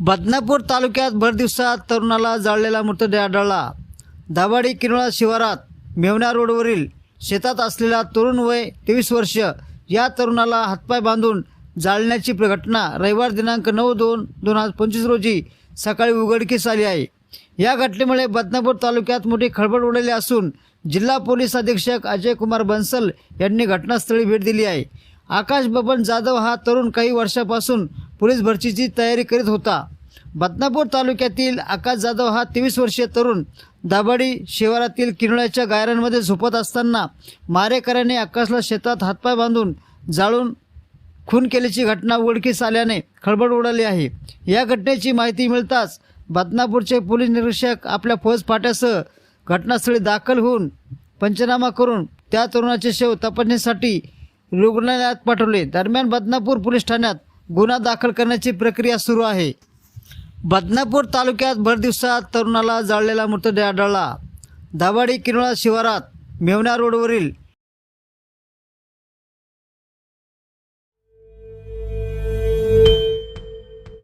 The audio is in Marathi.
बदनापूर तालुक्यात भर दिवसात तरुणाला जाळलेला मृतदेह आढळला. दाभाडी किरोळा शिवारात मेवण्या रोडवरील शेतात असलेला तरुण वय तेवीस वर्ष या तरुणाला हातपाय बांधून जाळण्याची घटना रविवार दिनांक नऊ दोन दोन हजार पंचवीस रोजी सकाळी उघडकीस आली आहे. या घटनेमुळे बदनापूर तालुक्यात मोठी खळबळ उडाली असून जिल्हा पोलीस अधीक्षक अजय कुमार बन्सल यांनी घटनास्थळी भेट दिली आहे. आकाश बबन जाधव हा तरुण काही वर्षापासून पोलीस भरतीची तयारी करीत होता बदनापूर तालुक्यातील आकाश जाधव हा तेवीस वर्षीय तरुण दाभाडी शिवारातील किरणाच्या गायरांमध्ये झोपत असताना मारेकऱ्याने आकाशला शेतात हातपाय बांधून जाळून खून केल्याची घटना उघडकीस आल्याने खळबळ उडाली आहे. या घटनेची माहिती मिळताच बदनापूरचे पोलीस निरीक्षक आपल्या फौज फाट्यासह घटनास्थळी दाखल होऊन पंचनामा करून त्या तरुणाचे शव तपासणीसाठी रुग्णालयात पाठवले. दरम्यान बदनापूर पोलीस ठाण्यात गुन्हा दाखल करण्याची प्रक्रिया सुरू आहे. बदनापूर तालुक्यात भर दिवसात तरुणाला जाळलेला मृतदेह आढळला. दाभाडी किनोळा शिवारात मेवणा रोडवरील